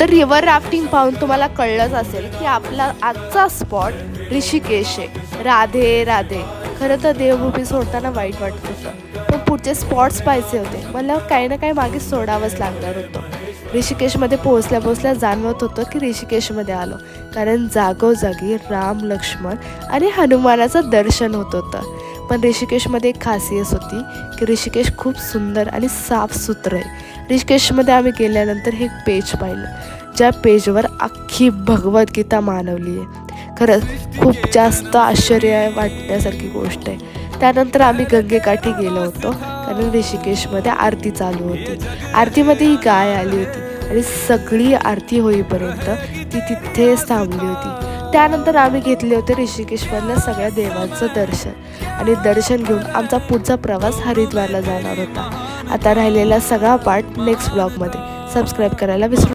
तर river rafting पाहून तुम्हाला कळलंच असेल की आपला आजचा स्पॉट ऋषिकेश आहे राधे राधे. खरं तर देवभूमी सोडताना वाईट वाटत होतं. पण पुढचे स्पॉट्स पाहिजे होते. मला काही ना काही मागे सोडावंच लागणार होतं. ऋषिकेशमध्ये पोहोचल्या पोहोचल्या जाणवत होतं की ऋषिकेशमध्ये आलो. कारण जागोजागी राम लक्ष्मण आणि हनुमानाचं दर्शन होत होतं. पण ऋषिकेशमध्ये एक खासियत होती की ऋषिकेश खूप सुंदर आणि साफसुथरं आहे. ऋषिकेशमध्ये आम्ही गेल्यानंतर हे पेज पाहिलं. ज्या पेजवर अख्खी भगवद्गीता मानवली आहे. खरंच खूप जास्त आश्चर्य वाटण्यासारखी गोष्ट आहे. त्यानंतर आम्ही गंगेकाठी गेलो होतो. कारण ऋषिकेशमध्ये आरती चालू होती. आरतीमध्ये ही गाय आली होती आणि सगळी आरती होईपर्यंत ती तिथेच थांबली होती. त्यानंतर आम्ही घेतले होते ऋषिकेशमधल्या सगळ्या देवांचं दर्शन. आणि दर्शन घेऊन आमचा पुढचा प्रवास हरिद्वारला जाणार होता. आता राहिलेला सगळा पार्ट नेक्स्ट ब्लॉगमध्ये सबस्क्राईब करायला विसरू